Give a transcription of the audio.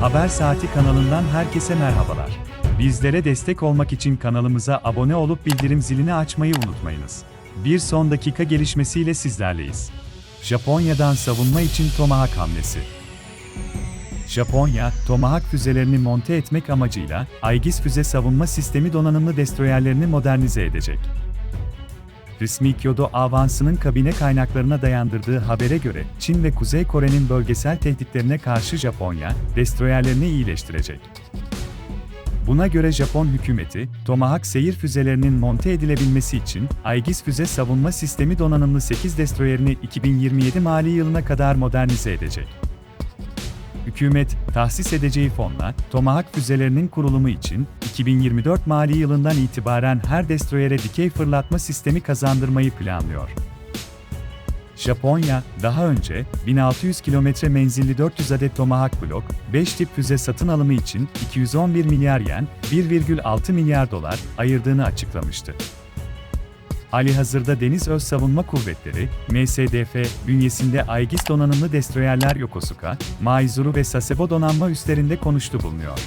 Haber Saati kanalından herkese merhabalar. Bizlere destek olmak için kanalımıza abone olup bildirim zilini açmayı unutmayınız. Bir son dakika gelişmesiyle sizlerleyiz. Japonya'dan savunma için Tomahawk hamlesi. Japonya, Tomahawk füzelerini monte etmek amacıyla Aegis füze savunma sistemi donanımlı destroyerlerini modernize edecek. Resmi Kyoto Avansı'nın kabine kaynaklarına dayandırdığı habere göre, Çin ve Kuzey Kore'nin bölgesel tehditlerine karşı Japonya, destroyerlerini iyileştirecek. Buna göre Japon hükümeti, Tomahawk seyir füzelerinin monte edilebilmesi için Aegis füze savunma sistemi donanımlı 8 destroyerini 2027 mali yılına kadar modernize edecek. Hükümet, tahsis edeceği fonla, Tomahawk füzelerinin kurulumu için 2024 mali yılından itibaren her destroyere dikey fırlatma sistemi kazandırmayı planlıyor. Japonya, daha önce 1600 kilometre menzilli 400 adet Tomahawk Block, 5 tip füze satın alımı için 211 milyar yen, 1,6 milyar dolar ayırdığını açıklamıştı. Ali hazırda Deniz Öz Savunma Kuvvetleri, MSDF, bünyesinde Aegis donanımlı destroyerler Yokosuka, Maizuru ve Sasebo donanma üslerinde konuştu bulunuyor.